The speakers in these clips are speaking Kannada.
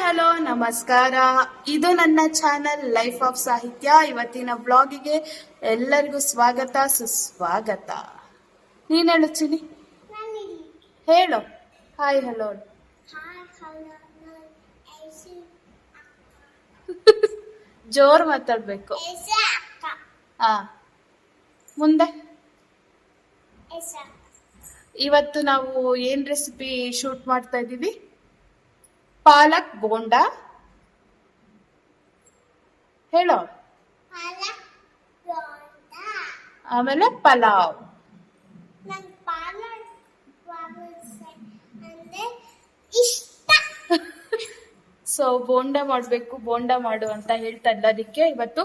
ಹಲೋ ನಮಸ್ಕಾರ. ಇದು ನನ್ನ ಚಾನಲ್ ಲೈಫ್ ಆಫ್ ಸಾಹಿತ್ಯ. ಇವತ್ತಿನ ಬ್ಲಾಗಿಗೆ ಎಲ್ಲರಿಗೂ ಸ್ವಾಗತ ಸುಸ್ವಾಗತ. ನೀನ್ ಹೇಳು ಚಿನಿ ಹೇಳು. ಹಾಯ್ ಹಲೋ ಜೋರ್ ಮಾತಾಡ್ಬೇಕು. ಹಾ ಮುಂದೆ. ಇವತ್ತು ನಾವು ಏನ್ ರೆಸಿಪಿ ಶೂಟ್ ಮಾಡ್ತಾ ಇದೀವಿ ಪಾಲಕ್ ಬೋಂಡ. ಹೇಳೋ. ಆಮೇಲೆ ಪಲಾವ್. ಸೊ ಬೋಂಡ ಮಾಡಬೇಕು ಬೋಂಡ ಮಾಡು ಅಂತ ಹೇಳ್ತಾ ಇಲ್ಲ ಅದಕ್ಕೆ ಇವತ್ತು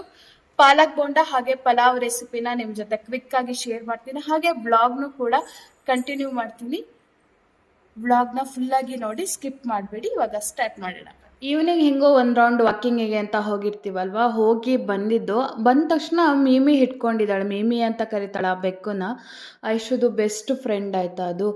ಪಾಲಕ್ ಬೋಂಡ ಹಾಗೆ ಪಲಾವ್ ರೆಸಿಪಿನ ನಿಮ್ ಜೊತೆ ಕ್ವಿಕ್ ಆಗಿ ಶೇರ್ ಮಾಡ್ತೀನಿ. ಹಾಗೆ ಬ್ಲಾಗ್ನು ಕೂಡ ಕಂಟಿನ್ಯೂ ಮಾಡ್ತೀನಿ. ಬ್ಲಾಗ್ನ ಫುಲ್ ಆಗಿ ನೋಡಿ ಸ್ಕಿಪ್ ಮಾಡಬೇಡಿ, ಇವಾಗ ಸ್ಟಾರ್ಟ್ ಮಾಡೋಣ. ಈವ್ನಿಂಗ್ ಹೆಂಗೋ ಒಂದು ರೌಂಡ್ ವಾಕಿಂಗಿಗೆ ಅಂತ ಹೋಗಿರ್ತೀವಲ್ವಾ? ಹೋಗಿ ಬಂದಿದ್ದು. ಬಂದ ತಕ್ಷಣ ಮೀಮಿ ಹಿಡ್ಕೊಂಡಿದ್ದಾಳೆ. ಮೀಮಿ ಅಂತ ಕರೀತಾಳೆ ಆ ಬೆಕ್ಕನ್ನ ಐಶುದು ಬೆಸ್ಟ್ ಫ್ರೆಂಡ್ ಆಯ್ತಾ ಅದು.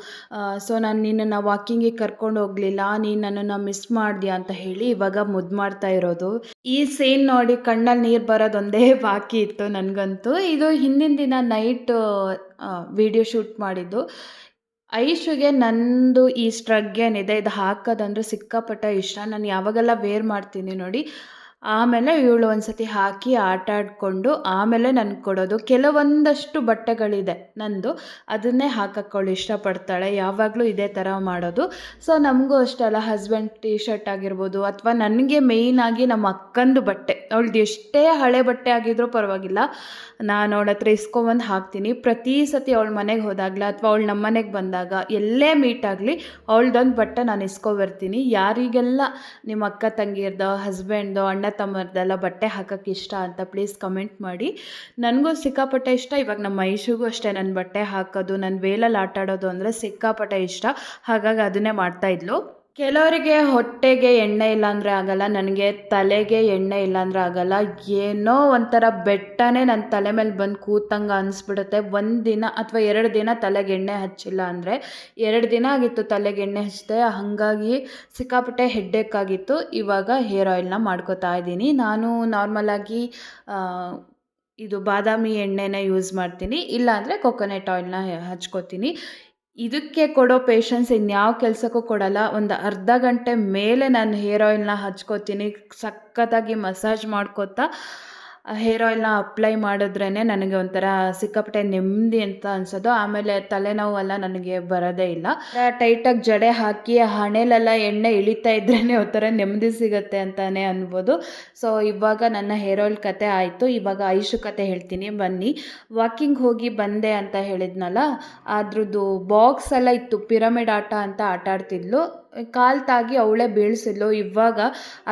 ಸೊ ನಾನು ನಿನ್ನನ್ನು ವಾಕಿಂಗಿಗೆ ಕರ್ಕೊಂಡು ಹೋಗಲಿಲ್ಲ, ನೀನು ನನ್ನನ್ನು ಮಿಸ್ ಮಾಡಿದ್ಯಾ ಅಂತ ಹೇಳಿ ಇವಾಗ ಮುದ್ದು ಮಾಡ್ತಾ ಇರೋದು. ಈ ಸೀನ್ ನೋಡಿ ಕಣ್ಣಲ್ಲಿ ನೀರು ಬರೋದೊಂದೇ ಬಾಕಿ ಇತ್ತು ನನಗಂತೂ. ಇದು ಹಿಂದಿನ ದಿನ ನೈಟ್ ವಿಡಿಯೋ ಶೂಟ್ ಮಾಡಿದ್ದು. ಐಶುಗೆ ನಂದು ಈ ಸ್ಟ್ರಗ್ ಏನಿದೆ ಇದು ಹಾಕೋದಂದ್ರೆ ಸಿಕ್ಕಾಪಟ್ಟೆ ಇಷ್ಟ. ನಾನು ಯಾವಾಗೆಲ್ಲ ವೇರ್ ಮಾಡ್ತೀನಿ ನೋಡಿ ಆಮೇಲೆ ಇವಳು ಒಂದ್ಸತಿ ಹಾಕಿ ಆಟ ಆಡಿಕೊಂಡು ಆಮೇಲೆ ನನಗೆ ಕೊಡೋದು. ಕೆಲವೊಂದಷ್ಟು ಬಟ್ಟೆಗಳಿದೆ ನಂದು. ಅದನ್ನೇ ಹಾಕಕ್ಕವಳು ಇಷ್ಟಪಡ್ತಾಳೆ. ಯಾವಾಗಲೂ ಇದೇ ಥರ ಮಾಡೋದು. ಸೊ ನಮಗೂ ಅಷ್ಟೇ ಅಲ್ಲ. ಹಸ್ಬೆಂಡ್ ಟೀ ಶರ್ಟ್ ಆಗಿರ್ಬೋದು ಅಥವಾ ನನಗೆ ಮೇಯ್ನಾಗಿ ನಮ್ಮ ಅಕ್ಕಂದು ಬಟ್ಟೆ. ಅವಳ್ದು ಎಷ್ಟೇ ಹಳೆ ಬಟ್ಟೆ ಆಗಿದ್ರೂ ಪರವಾಗಿಲ್ಲ. ನಾನು ಅವಳ ಹತ್ರ ಇಸ್ಕೊಂಬಂದು ಹಾಕ್ತೀನಿ. ಪ್ರತಿ ಸತಿ ಅವಳ ಮನೆಗೆ ಹೋದಾಗಲ ಅಥವಾ ಅವಳು ನಮ್ಮ ಮನೆಗೆ ಬಂದಾಗ ಎಲ್ಲೇ ಮೀಟ್ ಆಗಲಿ ಅವಳ್ದೊಂದು ಬಟ್ಟೆ ನಾನು ಇಸ್ಕೊಬರ್ತೀನಿ. ಯಾರಿಗೆಲ್ಲ ನಿಮ್ಮ ಅಕ್ಕ ತಂಗಿರ್ದೋ ಹಸ್ಬೆಂಡ್ದೋ ಅಣ್ಣ ತಮ್ಮರ್ದೆಲ್ಲ ಬಟ್ಟೆ ಹಾಕೋಕ್ಕೆ ಇಷ್ಟ ಅಂತ ಪ್ಲೀಸ್ ಕಮೆಂಟ್ ಮಾಡಿ. ನನಗೂ ಸಿಕ್ಕಾಪಟ್ಟೆ ಇಷ್ಟ. ಇವಾಗ ನಮ್ಮ ಮೈಸೂರಿಗೂ ಅಷ್ಟೇ ನನ್ನ ಬಟ್ಟೆ ಹಾಕೋದು ನನ್ನ ವೇಲಲ್ಲಿ ಆಟ ಆಡೋದು ಅಂದರೆ ಸಿಕ್ಕಾಪಟ್ಟೆ ಇಷ್ಟ. ಹಾಗಾಗಿ ಅದನ್ನೇ ಮಾಡ್ತಾಯಿದ್ಲು ಕೆಲವರಿಗೆ ಹೊಟ್ಟೆಗೆ ಎಣ್ಣೆ ಇಲ್ಲ ಅಂದರೆ ಆಗಲ್ಲ, ನನಗೆ ತಲೆಗೆ ಎಣ್ಣೆ ಇಲ್ಲ ಅಂದರೆ ಆಗಲ್ಲ, ಏನೋ ಒಂಥರ ಬೆಟ್ಟನೇ ನನ್ನ ತಲೆ ಮೇಲೆ ಬಂದು ಕೂತಂಗೆ ಅನಿಸ್ಬಿಡುತ್ತೆ. ಒಂದು ದಿನ ಅಥವಾ ಎರಡು ದಿನ ತಲೆಗೆ ಎಣ್ಣೆ ಹಚ್ಚಿಲ್ಲ ಅಂದರೆ, ಎರಡು ದಿನ ಆಗಿತ್ತು ತಲೆಗೆ ಎಣ್ಣೆ ಹಚ್ಚಿದೆ, ಹಾಗಾಗಿ ಸಿಕ್ಕಾಪಟ್ಟೆ ಹೆಡ್ಡೇಕ್ ಆಗಿತ್ತು. ಇವಾಗ ಹೇರ್ ಆಯಿಲ್ನ ಮಾಡ್ಕೋತಾ ಇದ್ದೀನಿ. ನಾನು ನಾರ್ಮಲಾಗಿ ಇದು ಬಾದಾಮಿ ಎಣ್ಣೆನ ಯೂಸ್ ಮಾಡ್ತೀನಿ. ಇಲ್ಲಾಂದರೆ ಕೊಕೊನೆಟ್ ಆಯಿಲ್ನ ಹಚ್ಕೋತೀನಿ. ಇದಕ್ಕೆ ಕೊಡೋ ಪೇಷನ್ಸ್ ಇನ್ಯಾವ ಕೆಲಸಕ್ಕೂ ಕೊಡಲ್ಲ. ಒಂದು ಅರ್ಧ ಗಂಟೆ ಮೇಲೆ ನಾನು ಹೇರ್ ಆಯಿಲ್ನ ಹಚ್ಕೋತೀನಿ. ಸಖತ್ತಾಗಿ ಮಸಾಜ್ ಮಾಡ್ಕೋತಾ ಹೇರ್ ಆಯಿಲ್ನ ಅಪ್ಲೈ ಮಾಡಿದ್ರೇ ನನಗೆ ಒಂಥರ ಸಿಕ್ಕಾಪಟ್ಟೆ ನೆಮ್ಮದಿ ಅಂತ ಅನ್ಸೋದು. ಆಮೇಲೆ ತಲೆನೋವೆಲ್ಲ ನನಗೆ ಬರೋದೇ ಇಲ್ಲ. ಟೈಟಾಗಿ ಜಡೆ ಹಾಕಿ ಹಣೆಲೆಲ್ಲ ಎಣ್ಣೆ ಇಳಿತಾ ಇದ್ರೇ ಒಂಥರ ನೆಮ್ಮದಿ ಸಿಗುತ್ತೆ ಅಂತಲೇ ಅನ್ಬೋದು. ಸೊ ಇವಾಗ ನನ್ನ ಹೇರ್ ಆಯಿಲ್ ಕತೆ ಆಯಿತು. ಇವಾಗ ಐಶು ಕತೆ ಹೇಳ್ತೀನಿ. ಬನ್ನಿ. ವಾಕಿಂಗ್ ಹೋಗಿ ಬಂದೆ ಅಂತ ಹೇಳಿದ್ನಲ್ಲ, ಅದ್ರದ್ದು ಬಾಕ್ಸ್ ಎಲ್ಲ ಇತ್ತು. ಪಿರಮಿಡ್ ಆಟ ಅಂತ ಆಟ ಆಡ್ತಿದ್ಲು ಕಾಲು ತಾಗಿ ಅವಳೇ ಬೀಳಿಸಿದ್ಲು. ಇವಾಗ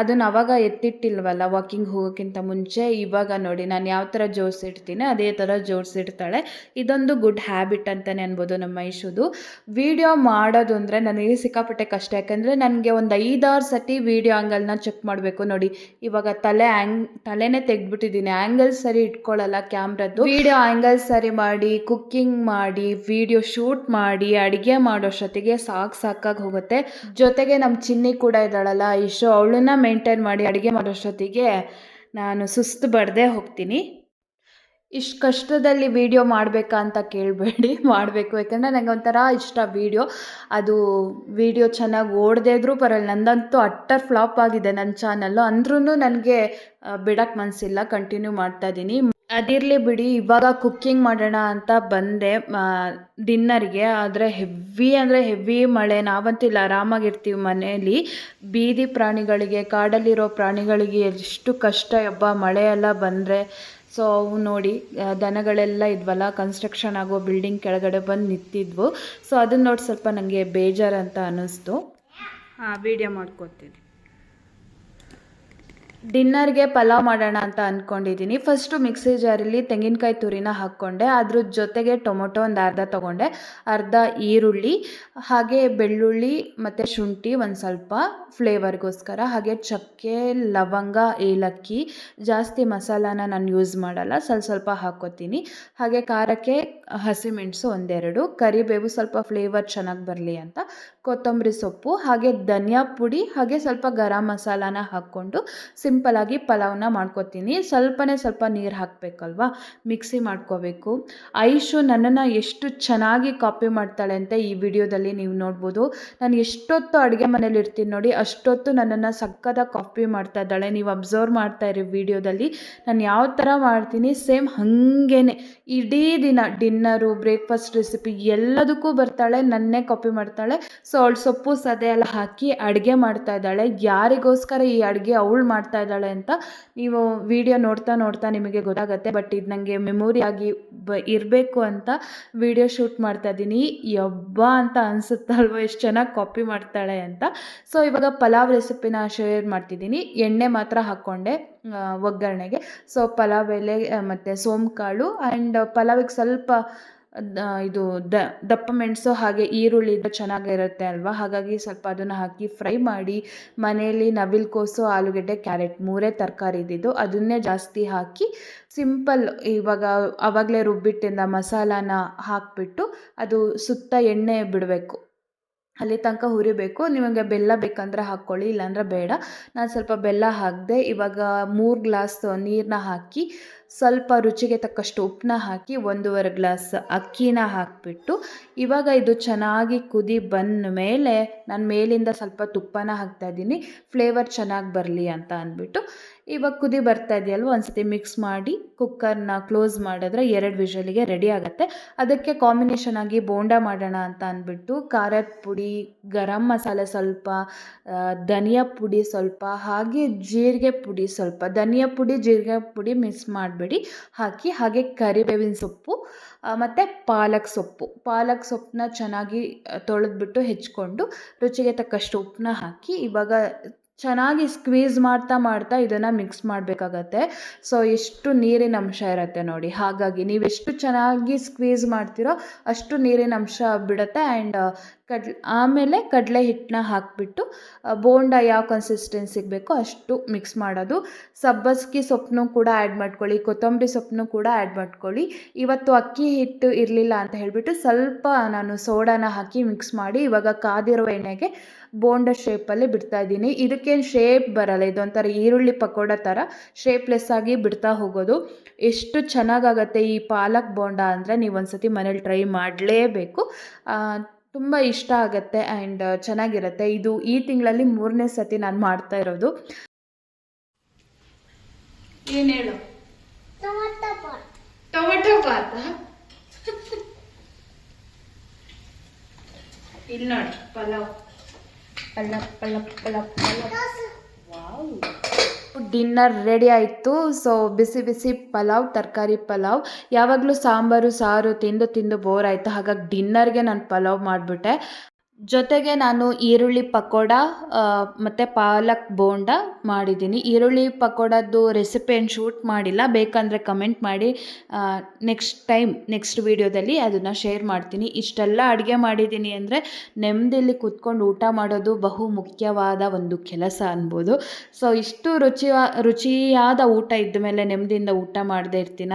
ಅದನ್ನ ಅವಾಗ ಎತ್ತಿಟ್ಟಿಲ್ವಲ್ಲ ವಾಕಿಂಗ್ ಹೋಗೋಕ್ಕಿಂತ ಮುಂಚೆ? ಇವಾಗ ನೋಡಿ, ನಾನು ಯಾವ ಥರ ಜೋಡಿಸಿಡ್ತೀನಿ ಅದೇ ಥರ ಜೋಡಿಸಿಡ್ತಾಳೆ ಇದೊಂದು ಗುಡ್ ಹ್ಯಾಬಿಟ್ ಅಂತಲೇ ಅನ್ಬೋದು ನಮ್ಮ ಐಶುದು. ವೀಡಿಯೋ ಮಾಡೋದು ಅಂದರೆ ನನಗೆ ಸಿಕ್ಕಾಪಟ್ಟೆ ಕಷ್ಟ. ಯಾಕಂದರೆ ನನಗೆ ಒಂದು ಐದಾರು ಸತಿ ವೀಡಿಯೋ ಆ್ಯಂಗಲ್ನ ಚೆಕ್ ಮಾಡಬೇಕು. ನೋಡಿ, ಇವಾಗ ತಲೆ ಆ್ಯಂಗ್ ತಲೆನೇ ತೆಗೆದ್ಬಿಟ್ಟಿದ್ದೀನಿ ಆ್ಯಂಗಲ್ ಸರಿ ಇಟ್ಕೊಳ್ಳಲ್ಲ ಕ್ಯಾಮ್ರದ್ದು. ವೀಡಿಯೋ ಆ್ಯಂಗಲ್ ಸರಿ ಮಾಡಿ ಕುಕ್ಕಿಂಗ್ ಮಾಡಿ ವೀಡಿಯೋ ಶೂಟ್ ಮಾಡಿ, ಅಡುಗೆ ಮಾಡೋಷ್ಟೊತ್ತಿಗೆ ಸಾಕು ಸಾಕಾಗಿ ಹೋಗುತ್ತೆ. ಜೊತೆಗೆ ನಮ್ಮ ಚಿನ್ನಿ ಕೂಡ ಇದ್ದಾಳಲ್ಲ ಇಷ್ಟು ಅವಳನ್ನ ಮೇಂಟೈನ್ ಮಾಡಿ ಅಡುಗೆ ಮಾಡೋಷ್ಟೊತ್ತಿಗೆ ನಾನು ಸುಸ್ತು ಬಡದೇ ಹೋಗ್ತೀನಿ. ಇಷ್ಟು ಕಷ್ಟದಲ್ಲಿ ವೀಡಿಯೋ ಮಾಡಬೇಕಾ ಅಂತ ಕೇಳಬೇಡಿ, ಮಾಡಬೇಕು. ಯಾಕಂದರೆ ನನಗೆ ಒಂಥರ ಇಷ್ಟ ವೀಡಿಯೋ ಅದು ವೀಡಿಯೋ ಚೆನ್ನಾಗಿ ಓಡದೇ ಇದ್ರೂ ಪರವಾಗಿಲ್ಲ. ನಂದಂತೂ ಅಟ್ಟರ್ ಫ್ಲಾಪ್ ಆಗಿದೆ ನನ್ನ ಚಾನಲ್ಲು ಅಂದ್ರೂ ನನಗೆ ಬಿಡೋಕ್ಕೆ ಮನಸ್ಸಿಲ್ಲ ಕಂಟಿನ್ಯೂ ಮಾಡ್ತಾ ಇದ್ದೀನಿ. ಅದಿರಲಿ ಬಿಡಿ, ಇವಾಗ ಕುಕ್ಕಿಂಗ್ ಮಾಡೋಣ ಅಂತ ಬಂದೆ ಡಿನ್ನರ್ಗೆ ಆದರೆ ಹೆವಿ ಅಂದರೆ ಹೆವಿ ಮಳೆ. ನಾವಂತೂ ಇಲ್ಲಿ ಆರಾಮಾಗಿರ್ತೀವಿ ಮನೆಯಲ್ಲಿ ಬೀದಿ ಪ್ರಾಣಿಗಳಿಗೆ, ಕಾಡಲ್ಲಿರೋ ಪ್ರಾಣಿಗಳಿಗೆ ಎಷ್ಟು ಕಷ್ಟ ಹಬ್ಬ ಮಳೆ ಎಲ್ಲ ಬಂದರೆ. ಸೊ ಅವು ನೋಡಿ ದನಗಳೆಲ್ಲ ಇದ್ವಲ್ಲ ಕನ್ಸ್ಟ್ರಕ್ಷನ್ ಆಗೋ ಬಿಲ್ಡಿಂಗ್ ಕೆಳಗಡೆ ಬಂದು ನಿಂತಿದ್ವು. ಸೊ ಅದನ್ನ ನೋಡಿ ಸ್ವಲ್ಪ ನನಗೆ ಬೇಜಾರಂತ ಅನ್ನಿಸ್ತು ಹಾಂ ವೀಡಿಯೋ ಮಾಡ್ಕೊತೀನಿ. ಡಿನ್ನರ್ಗೆ ಪಲಾವ್ ಮಾಡೋಣ ಅಂತ ಅಂದ್ಕೊಂಡಿದ್ದೀನಿ ಫಸ್ಟು ಮಿಕ್ಸಿ ಜಾರಲ್ಲಿ ತೆಂಗಿನಕಾಯಿ ತುರಿನ ಹಾಕ್ಕೊಂಡೆ. ಅದ್ರ ಜೊತೆಗೆ ಟೊಮೊಟೊ ಒಂದು ಅರ್ಧ ತೊಗೊಂಡೆ. ಅರ್ಧ ಈರುಳ್ಳಿ, ಹಾಗೆ ಬೆಳ್ಳುಳ್ಳಿ ಮತ್ತು ಶುಂಠಿ ಒಂದು ಸ್ವಲ್ಪ ಫ್ಲೇವರ್ಗೋಸ್ಕರ, ಹಾಗೆ ಚಕ್ಕೆ, ಲವಂಗ, ಏಲಕ್ಕಿ, ಜಾಸ್ತಿ ಮಸಾಲಾನ ನಾನು ಯೂಸ್ ಮಾಡಲ್ಲ. ಸ್ವಲ್ಪ ಸ್ವಲ್ಪ ಹಾಕ್ಕೋತೀನಿ ಹಾಗೆ ಖಾರಕ್ಕೆ ಹಸಿಮೆಣಸು ಒಂದೆರಡು, ಕರಿಬೇವು ಸ್ವಲ್ಪ ಫ್ಲೇವರ್ ಚೆನ್ನಾಗಿ ಬರಲಿ ಅಂತ, ಕೊತ್ತಂಬರಿ ಸೊಪ್ಪು, ಹಾಗೆ ಧನಿಯಾ ಪುಡಿ, ಹಾಗೆ ಸ್ವಲ್ಪ ಗರಂ ಮಸಾಲಾನ ಹಾಕ್ಕೊಂಡು ಸಿಂಪಲಾಗಿ ಪಲಾವ್ನ ಮಾಡ್ಕೊತೀನಿ. ಸ್ವಲ್ಪನೇ ಸ್ವಲ್ಪ ನೀರು ಹಾಕಬೇಕಲ್ವಾ? ಮಿಕ್ಸಿ ಮಾಡ್ಕೋಬೇಕು. ಐಶು ನನ್ನನ್ನು ಎಷ್ಟು ಚೆನ್ನಾಗಿ ಕಾಪಿ ಮಾಡ್ತಾಳೆ ಅಂತ ಈ ವಿಡಿಯೋದಲ್ಲಿ ನೀವು ನೋಡ್ಬೋದು. ನಾನು ಎಷ್ಟೊತ್ತು ಅಡುಗೆ ಮನೇಲಿ ಇರ್ತೀನಿ ನೋಡಿ, ಅಷ್ಟೊತ್ತು ನನ್ನನ್ನು ಸಕ್ಕದ ಕಾಪಿ ಮಾಡ್ತಾ ಇದ್ದಾಳೆ. ನೀವು ಅಬ್ಸರ್ವ್ ಮಾಡ್ತಾ ಇರಿ ವಿಡಿಯೋದಲ್ಲಿ. ನಾನು ಯಾವ ಥರ ಮಾಡ್ತೀನಿ, ಸೇಮ್ ಹಾಗೇನೆ. ಇಡೀ ದಿನ ಡಿನ್ನರು, ಬ್ರೇಕ್ಫಾಸ್ಟ್ ರೆಸಿಪಿ ಎಲ್ಲದಕ್ಕೂ ಬರ್ತಾಳೆ, ನನ್ನೇ ಕಾಪಿ ಮಾಡ್ತಾಳೆ. ಸೊ ಅವಳು ಸೊಪ್ಪು, ಸದೆ ಎಲ್ಲ ಹಾಕಿ ಅಡುಗೆ ಮಾಡ್ತಾ ಇದ್ದಾಳೆ. ಯಾರಿಗೋಸ್ಕರ ಈ ಅಡುಗೆ ಅವಳು ಮಾಡ್ತಾ ಇದ್ದಾಳೆ ಅಂತ ನೀವು ವಿಡಿಯೋ ನೋಡ್ತಾ ನೋಡ್ತಾ ನಿಮಗೆ ಗೊತ್ತಾಗುತ್ತೆ. ಬಟ್ ಇದು ನನಗೆ ಮೆಮೊರಿ ಆಗಿ ಬ ಇರಬೇಕು ಅಂತ ವಿಡಿಯೋ ಶೂಟ್ ಮಾಡ್ತಾ ಇದ್ದೀನಿ. ಯಬ್ಬ ಅಂತ ಅನಿಸುತ್ತಲ್ವ ಎಷ್ಟು ಚೆನ್ನಾಗಿ ಕಾಪಿ ಮಾಡ್ತಾಳೆ ಅಂತ. ಸೊ ಇವಾಗ ಪಲಾವ್ ರೆಸಿಪಿನ ಶೇರ್ ಮಾಡ್ತಿದ್ದೀನಿ. ಎಣ್ಣೆ ಮಾತ್ರ ಹಾಕ್ಕೊಂಡೆ ಆ, ಒಗ್ಗರಣೆಗೆ. ಸೊ ಪಲಾವ್ ಎಲೆ ಮತ್ತು ಸೋಂಕಾಳು. ಆ್ಯಂಡ್ ಪಲಾವಿಗೆ ಸ್ವಲ್ಪ ಇದು ದಪ್ಪ ಮೆಣಸು ಹಾಗೆ ಈರುಳ್ಳಿ ಚೆನ್ನಾಗಿರುತ್ತೆ ಅಲ್ವಾ? ಹಾಗಾಗಿ ಸ್ವಲ್ಪ ಅದನ್ನು ಹಾಕಿ ಫ್ರೈ ಮಾಡಿ ಮನೆಯಲ್ಲಿ ನವಿಲುಕೋಸು ಆಲೂಗಡ್ಡೆ, ಕ್ಯಾರೆಟ್ ಮೂರೇ ತರಕಾರಿ ಇದ್ದಿದ್ದು ಅದನ್ನೇ ಜಾಸ್ತಿ ಹಾಕಿ ಸಿಂಪಲ್ ಇವಾಗ ಆವಾಗಲೇ ರುಬ್ಬಿಟ್ಟಿಂದ ಮಸಾಲಾನ ಹಾಕಿಬಿಟ್ಟು ಅದು ಸುತ್ತ ಎಣ್ಣೆ ಬಿಡಬೇಕು. ಅಲ್ಲಿ ತನಕ ಹುರಿಬೇಕು. ನಿಮಗೆ ಬೆಲ್ಲ ಬೇಕಂದ್ರೆ ಹಾಕ್ಕೊಳ್ಳಿ, ಇಲ್ಲಾಂದ್ರೆ ಬೇಡ. ನಾನು ಸ್ವಲ್ಪ ಬೆಲ್ಲ ಹಾಕಿದೆ ಇವಾಗ ಮೂರು ಗ್ಲಾಸ್ ನೀರನ್ನ ಹಾಕಿ ಸ್ವಲ್ಪ ರುಚಿಗೆ ತಕ್ಕಷ್ಟು ಉಪ್ಪನ್ನ ಹಾಕಿ ಒಂದೂವರೆ ಗ್ಲಾಸ್ ಅಕ್ಕಿನ ಹಾಕಿಬಿಟ್ಟು ಇವಾಗ ಇದು ಚೆನ್ನಾಗಿ ಕುದಿ ಬಂದ ಮೇಲೆ ನಾನು ಮೇಲಿಂದ ಸ್ವಲ್ಪ ತುಪ್ಪನ ಹಾಕ್ತಾ ಇದ್ದೀನಿ. ಫ್ಲೇವರ್ ಚೆನ್ನಾಗಿ ಬರಲಿ ಅಂತ ಅಂದ್ಬಿಟ್ಟು. ಇವಾಗ ಕುದಿ ಬರ್ತಾ ಇದೆಯಲ್ವ? ಒಂದ್ಸತಿ ಮಿಕ್ಸ್ ಮಾಡಿ ಕುಕ್ಕರ್ನ ಕ್ಲೋಸ್ ಮಾಡಿದ್ರೆ ಎರಡು ವಿಷಲಿಗೆ ರೆಡಿ ಆಗುತ್ತೆ. ಅದಕ್ಕೆ ಕಾಂಬಿನೇಷನ್ ಆಗಿ ಬೋಂಡ ಮಾಡೋಣ ಅಂತ ಅಂದ್ಬಿಟ್ಟು ಖಾರದ ಪುಡಿ, ಗರಂ ಮಸಾಲೆ ಸ್ವಲ್ಪ ಧನಿಯಾ ಪುಡಿ ಸ್ವಲ್ಪ, ಹಾಗೆ ಜೀರಿಗೆ ಪುಡಿ ಸ್ವಲ್ಪ. ಧನಿಯಾ ಪುಡಿ, ಜೀರಿಗೆ ಪುಡಿ ಮಿಕ್ಸ್ ಮಾಡಬೇಡಿ ಹಾಕಿ ಹಾಗೆ ಕರಿಬೇವಿನ ಸೊಪ್ಪು ಮತ್ತು ಪಾಲಕ್ ಸೊಪ್ಪು. ಪಾಲಕ್ ಸೊಪ್ಪನ್ನ ಚೆನ್ನಾಗಿ ತೊಳೆದ್ಬಿಟ್ಟು ಹೆಚ್ಕೊಂಡು ರುಚಿಗೆ ತಕ್ಕಷ್ಟು ಉಪ್ಪನ್ನ ಹಾಕಿ ಇವಾಗ ಚೆನ್ನಾಗಿ ಸ್ಕ್ವೀಸ್ ಮಾಡ್ತಾ ಮಾಡ್ತಾ ಇದನ್ನು ಮಿಕ್ಸ್ ಮಾಡಬೇಕಾಗತ್ತೆ. ಸೊ ಎಷ್ಟು ನೀರಿನ ಅಂಶ ಇರುತ್ತೆ ನೋಡಿ. ಹಾಗಾಗಿ ನೀವು ಎಷ್ಟು ಚೆನ್ನಾಗಿ ಸ್ಕ್ವೀಸ್ ಮಾಡ್ತೀರೋ ಅಷ್ಟು ನೀರಿನ ಅಂಶ ಬಿಡುತ್ತೆ. ಆ್ಯಂಡ್ ಕಡ್ ಆಮೇಲೆ ಕಡಲೆ ಹಿಟ್ಟನ್ನ ಹಾಕಿಬಿಟ್ಟು ಬೋಂಡ ಯಾವ ಕನ್ಸಿಸ್ಟೆನ್ಸಿಗೆ ಬೇಕೋ ಅಷ್ಟು ಮಿಕ್ಸ್ ಮಾಡೋದು. ಸಬ್ಬಸ್ಗಿ ಸೊಪ್ಪನ್ನು ಕೂಡ ಆ್ಯಡ್ ಮಾಡ್ಕೊಳ್ಳಿ. ಕೊತ್ತಂಬರಿ ಸೊಪ್ಪನ್ನು ಕೂಡ ಆ್ಯಡ್ ಮಾಡ್ಕೊಳ್ಳಿ. ಇವತ್ತು ಅಕ್ಕಿ ಹಿಟ್ಟು ಇರಲಿಲ್ಲ ಅಂತ ಹೇಳಿಬಿಟ್ಟು ಸ್ವಲ್ಪ ನಾನು ಸೋಡಾನ ಹಾಕಿ ಮಿಕ್ಸ್ ಮಾಡಿ. ಇವಾಗ ಕಾದಿರೋ ಎಣ್ಣೆಗೆ ಬೋಂಡ ಶೇಪಲ್ಲಿ ಬಿಡ್ತಾ ಇದ್ದೀನಿ. ಇದಕ್ಕೇನು ಶೇಪ್ ಬರಲ್ಲ. ಇದೊಂಥರ ಈರುಳ್ಳಿ ಪಕೋಡ ಥರ ಶೇಪ್ಲೆಸ್ ಆಗಿ ಬಿಡ್ತಾ ಹೋಗೋದು. ಎಷ್ಟು ಚೆನ್ನಾಗಾಗತ್ತೆ ಈ ಪಾಲಕ್ ಬೋಂಡ ಅಂದರೆ ನೀವು ಒಂದ್ಸತಿ ಮನೇಲಿ ಟ್ರೈ ಮಾಡಲೇಬೇಕು. ತುಂಬ ಇಷ್ಟ ಆಗುತ್ತೆ ಆ್ಯಂಡ್ ಚೆನ್ನಾಗಿರುತ್ತೆ. ಇದು ಈ ತಿಂಗಳಲ್ಲಿ ಮೂರನೇ ಸತಿ ನಾನು ಮಾಡ್ತಾ ಇರೋದು. ಏನು ಹೇಳು? ಟೊಮೊಟೊ ಬಾತ್ ಟೊಮೆಟೊ ಬಾತ್ ಇಲ್ಲಿ ನೋಡಿ pulao pulao pulao pulao pulao wow. Dinner ready ಆಯಿತು. ಸೊ ಬಿಸಿ ಬಿಸಿ ಪಲಾವ್ ತರಕಾರಿ ಪಲಾವ್. ಯಾವಾಗಲೂ ಸಾಂಬಾರು ಸಾರು ತಿಂದು ತಿಂದು ಬೋರ್ ಆಯಿತು. ಹಾಗಾಗಿ ಡಿನ್ನರ್ಗೆ ನಾನು ಪಲಾವ್ ಮಾಡಿಬಿಟ್ಟೆ. ಜೊತೆಗೆ ನಾನು ಈರುಳ್ಳಿ ಪಕೋಡ ಮತ್ತು ಪಾಲಕ್ ಬೋಂಡ ಮಾಡಿದ್ದೀನಿ. ಈರುಳ್ಳಿ ಪಕೋಡದ್ದು ರೆಸಿಪಿ ಏನು ಶೂಟ್ ಮಾಡಿಲ್ಲ. ಬೇಕಂದರೆ ಕಮೆಂಟ್ ಮಾಡಿ. ನೆಕ್ಸ್ಟ್ ಟೈಮ್ ನೆಕ್ಸ್ಟ್ ವೀಡಿಯೋದಲ್ಲಿ ಅದನ್ನು ಶೇರ್ ಮಾಡ್ತೀನಿ. ಇಷ್ಟೆಲ್ಲ ಅಡುಗೆ ಮಾಡಿದ್ದೀನಿ ಅಂದರೆ ನೆಮ್ಮದಿಯಲ್ಲಿ ಕೂತ್ಕೊಂಡು ಊಟ ಮಾಡೋದು ಬಹು ಮುಖ್ಯವಾದ ಒಂದು ಕೆಲಸ ಅನ್ಬೋದು. ಸೊ ಇಷ್ಟು ರುಚಿವಾ, ರುಚಿಯಾದ ಊಟ ಇದ್ದ ಮೇಲೆ ನೆಮ್ಮದಿಯಿಂದ ಊಟ ಮಾಡದೇ ಇರ್ತೀನ?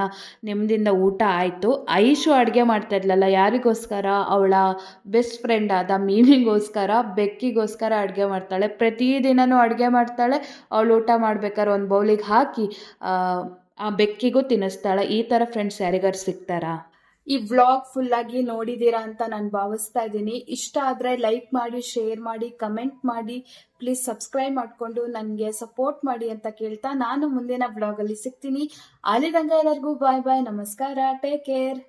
ನೆಮ್ಮದಿಯಿಂದ ಊಟ ಆಯಿತು. ಐಶು ಅಡುಗೆ ಮಾಡ್ತಾ ಇದ್ಲಲ್ಲ, ಯಾರಿಗೋಸ್ಕರ? ಅವಳ ಬೆಸ್ಟ್ ಫ್ರೆಂಡ್ ಆದ ಮೀಮಿಗೋಸ್ಕರ ಬೆಕ್ಕಿಗೋಸ್ಕರ ಅಡುಗೆ ಮಾಡ್ತಾಳೆ. ಪ್ರತಿದಿನವೂ ಅಡುಗೆ ಮಾಡ್ತಾಳೆ. ಅವಳು ಊಟ ಮಾಡ್ಬೇಕಾದ್ರೆ ಒಂದು ಬೌಲಿಗೆ ಹಾಕಿ ಆ, ಆ ಬೆಕ್ಕಿಗೂ ತಿನ್ನಿಸ್ತಾಳೆ. ಈ ಥರ ಫ್ರೆಂಡ್ಸ್ ಯಾರಿಗಾರು ಸಿಗ್ತಾರಾ? ಈ ವ್ಲಾಗ್ ಫುಲ್ಲಾಗಿ ನೋಡಿದ್ದೀರಾ ಅಂತ ನಾನು ಭಾವಿಸ್ತಾ ಇದ್ದೀನಿ. ಇಷ್ಟ ಆದರೆ ಲೈಕ್ ಮಾಡಿ ಶೇರ್ ಮಾಡಿ ಕಮೆಂಟ್ ಮಾಡಿ. ಪ್ಲೀಸ್ ಸಬ್ಸ್ಕ್ರೈಬ್ ಮಾಡಿಕೊಂಡು ನನಗೆ ಸಪೋರ್ಟ್ ಮಾಡಿ ಅಂತ ಕೇಳ್ತಾ ನಾನು ಮುಂದಿನ ವ್ಲಾಗಲ್ಲಿ ಸಿಗ್ತೀನಿ. ಅಲ್ಲಿದಂಗ ಎಲ್ಲರಿಗೂ ಬಾಯ್ ಬಾಯ್ ನಮಸ್ಕಾರ. Take care